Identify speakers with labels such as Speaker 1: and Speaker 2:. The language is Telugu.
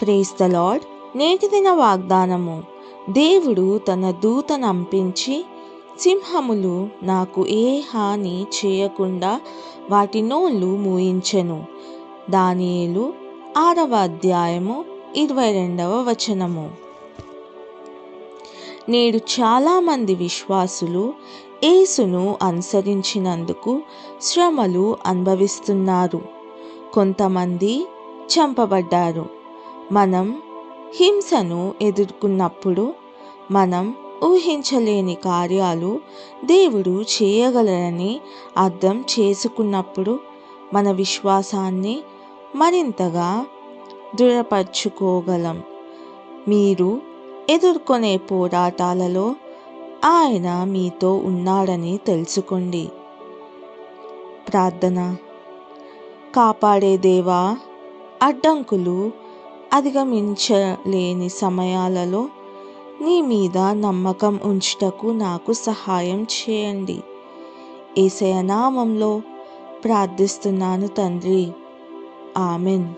Speaker 1: ప్రేస్ ద లార్డ్ నేటి దిన వాగ్దానము. దేవుడు తన దూతనంపించి సింహములు నాకు ఏ హాని చేయకుండా వాటి నోళ్ళు మూయించెను. దానియేలు ఆరవ అధ్యాయము ఇరవై రెండవ వచనము. నేడు చాలామంది విశ్వాసులు యేసును అనుసరించినందుకు శ్రమలు అనుభవిస్తున్నారు. కొంతమంది చంపబడ్డారు. మనం హింసను ఎదుర్కొన్నప్పుడు మనం ఊహించలేని కార్యాలు దేవుడు చేయగలరని అర్థం చేసుకున్నప్పుడు మన విశ్వాసాన్ని మరింతగా దృఢపరచుకోగలం. మీరు ఎదుర్కొనే పోరాటాలలో ఆయన మీతో ఉన్నాడని తెలుసుకోండి. ప్రార్థన. కాపాడే దేవా అడ్డంకులు అధిగమించలేని సమయాలలో నీ మీద నమ్మకం ఉంచుటకు నాకు సహాయం చేయండి. ఏసయనామంలో ప్రార్థిస్తున్నాను తండ్రి. ఆమెన్.